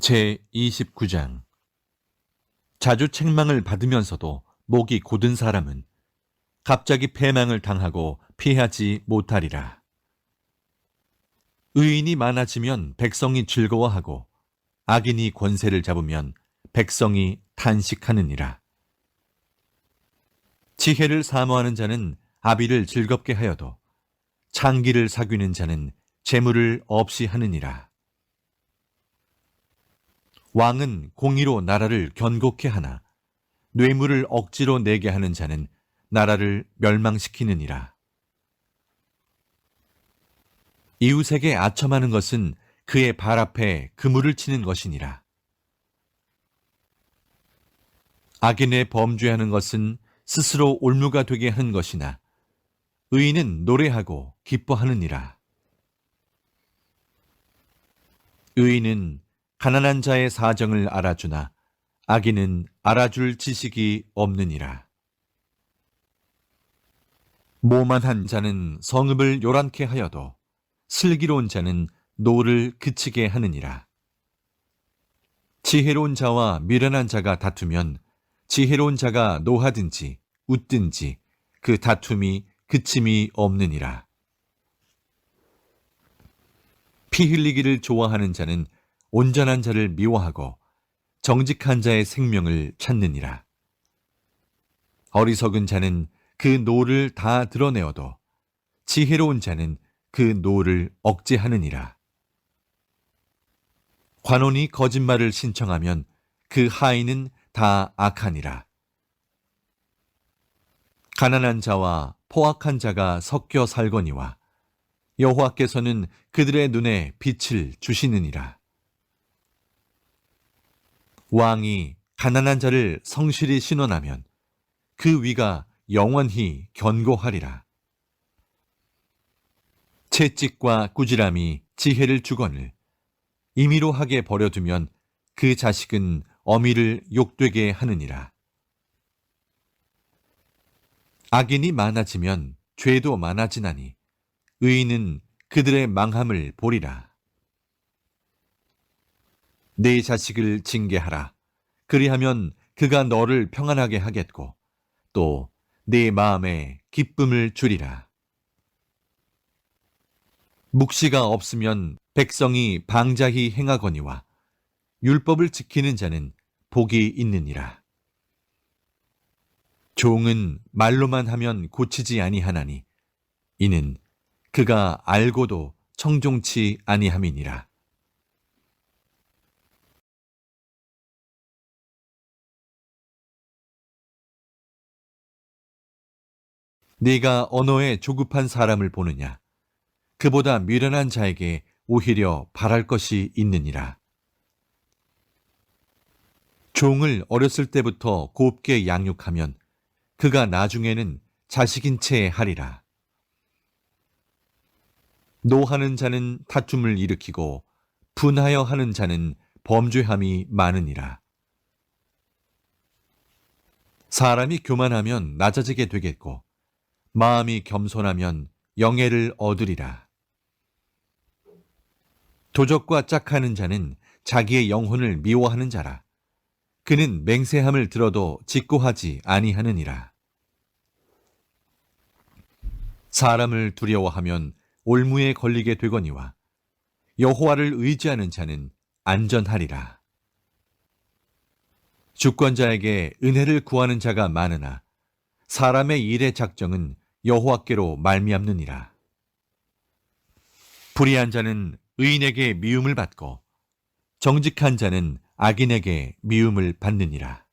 제 29장 자주 책망을 받으면서도 목이 곧은 사람은 갑자기 패망을 당하고 피하지 못하리라. 의인이 많아지면 백성이 즐거워하고 악인이 권세를 잡으면 백성이 탄식하느니라. 지혜를 사모하는 자는 아비를 즐겁게 하여도 창기를 사귀는 자는 재물을 없이 하느니라. 왕은 공의로 나라를 견고케 하나 뇌물을 억지로 내게 하는 자는 나라를 멸망시키느니라. 이웃에게 아첨하는 것은 그의 발 앞에 그물을 치는 것이니라. 악인의 범죄하는 것은 스스로 올무가 되게 한 것이나 의인은 노래하고 기뻐하느니라. 의인은 가난한 자의 사정을 알아주나 악인은 알아줄 지식이 없느니라. 모만한 자는 성읍을 요란케 하여도 슬기로운 자는 노를 그치게 하느니라. 지혜로운 자와 미련한 자가 다투면 지혜로운 자가 노하든지 웃든지 그 다툼이 그침이 없느니라. 피 흘리기를 좋아하는 자는 온전한 자를 미워하고 정직한 자의 생명을 찾느니라. 어리석은 자는 그 노를 다 드러내어도 지혜로운 자는 그 노를 억제하느니라. 관원이 거짓말을 신청하면 그 하인은 다 악하니라. 가난한 자와 포악한 자가 섞여 살거니와 여호와께서는 그들의 눈에 빛을 주시느니라. 왕이 가난한 자를 성실히 신원하면 그 위가 영원히 견고하리라. 채찍과 꾸지람이 지혜를 주거늘 임의로 하게 버려두면 그 자식은 어미를 욕되게 하느니라. 악인이 많아지면 죄도 많아지나니 의인은 그들의 망함을 보리라. 내 자식을 징계하라. 그리하면 그가 너를 평안하게 하겠고 또 내 마음에 기쁨을 주리라. 묵시가 없으면 백성이 방자히 행하거니와 율법을 지키는 자는 복이 있느니라. 종은 말로만 하면 고치지 아니하나니 이는 그가 알고도 청종치 아니함이니라. 네가 언어에 조급한 사람을 보느냐? 그보다 미련한 자에게 오히려 바랄 것이 있느니라. 종을 어렸을 때부터 곱게 양육하면 그가 나중에는 자식인 채 하리라. 노하는 자는 다툼을 일으키고 분하여 하는 자는 범죄함이 많으니라. 사람이 교만하면 낮아지게 되겠고 마음이 겸손하면 영예를 얻으리라. 도적과 짝하는 자는 자기의 영혼을 미워하는 자라. 그는 맹세함을 들어도 직고하지 아니하느니라. 사람을 두려워하면 올무에 걸리게 되거니와 여호와를 의지하는 자는 안전하리라. 주권자에게 은혜를 구하는 자가 많으나 사람의 일의 작정은 여호와께로 말미암느니라. 불의한 자는 의인에게 미움을 받고 정직한 자는 악인에게 미움을 받느니라.